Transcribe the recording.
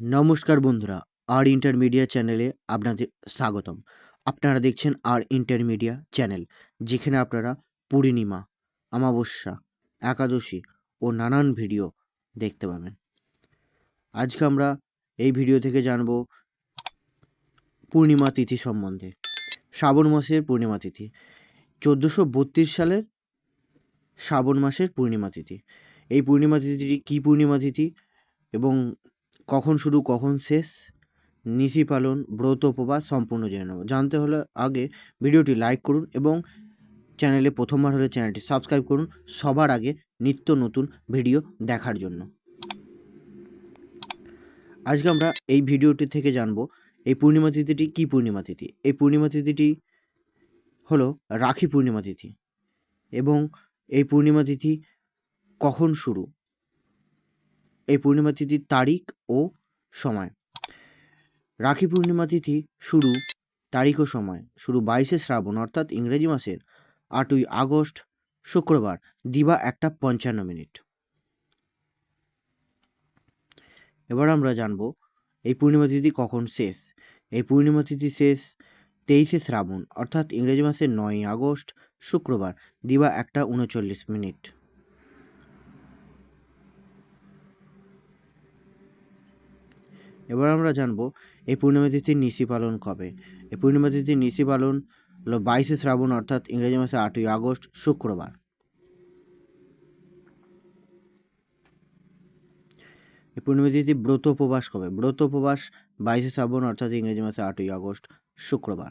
নমস্কার বন্ধুরা, আর ইন্টারমিডিয়া চ্যানেলে আপনাদের স্বাগতম। আপনারা দেখছেন আর ইন্টারমিডিয়া চ্যানেল, যেখানে আপনারা পূর্ণিমা, অমাবস্যা, একাদশী ও নানান ভিডিও দেখতে পাবেন। আজকে আমরা এই ভিডিও থেকে জানব পূর্ণিমা তিথি সম্বন্ধে। শ্রাবণ মাসের পূর্ণিমা তিথি, চোদ্দোশো বত্রিশ সালের শ্রাবণ মাসের পূর্ণিমা তিথি। এই পূর্ণিমা তিথিটি কী পূর্ণিমা তিথি এবং কখন শুরু, কখন শেষ, নিশি পালন, ব্রত উপবাস সম্পূর্ণ জেনে নেব। জানতে হলে আগে ভিডিওটি লাইক করুন এবং চ্যানেলে প্রথমবার হলে চ্যানেলটি সাবস্ক্রাইব করুন সবার আগে নিত্য নতুন ভিডিও দেখার জন্য। আজকে আমরা এই ভিডিওটি থেকে জানব, এই পূর্ণিমা তিথিটি কী পূর্ণিমা তিথি? এই পূর্ণিমা তিথিটি হলো রাখি পূর্ণিমা তিথি এবং এই পূর্ণিমা তিথি কখন শুরু? এই পূর্ণিমা তিথির তারিখ ও সময়। রাখি পূর্ণিমা তিথি শুরু তারিখ ও সময়। শুরু বাইশে শ্রাবণ, অর্থাৎ ইংরেজি মাসের আটই আগস্ট, শুক্রবার, দিবা একটা পঞ্চান্ন মিনিট। এবার আমরা জানব, এই পূর্ণিমা তিথি কখন শেষ? এই পূর্ণিমা তিথি শেষ তেইশে শ্রাবণ, অর্থাৎ ইংরেজি মাসের নয়ই আগস্ট, শুক্রবার, দিবা একটা উনচল্লিশ মিনিট। এবার আমরা জানব, এই পূর্ণিমা তিথির নিশি পালন কবে? এই পূর্ণিমা তিথির নিশি পালন হলো বাইশে শ্রাবণ, অর্থাৎ ইংরেজি মাসে আটই আগস্ট, শুক্রবার। এই পূর্ণিমা তিথি ব্রত উপবাস কবে? ব্রত উপবাস বাইশে শ্রাবণ, অর্থাৎ ইংরেজি মাসে আটই আগস্ট, শুক্রবার।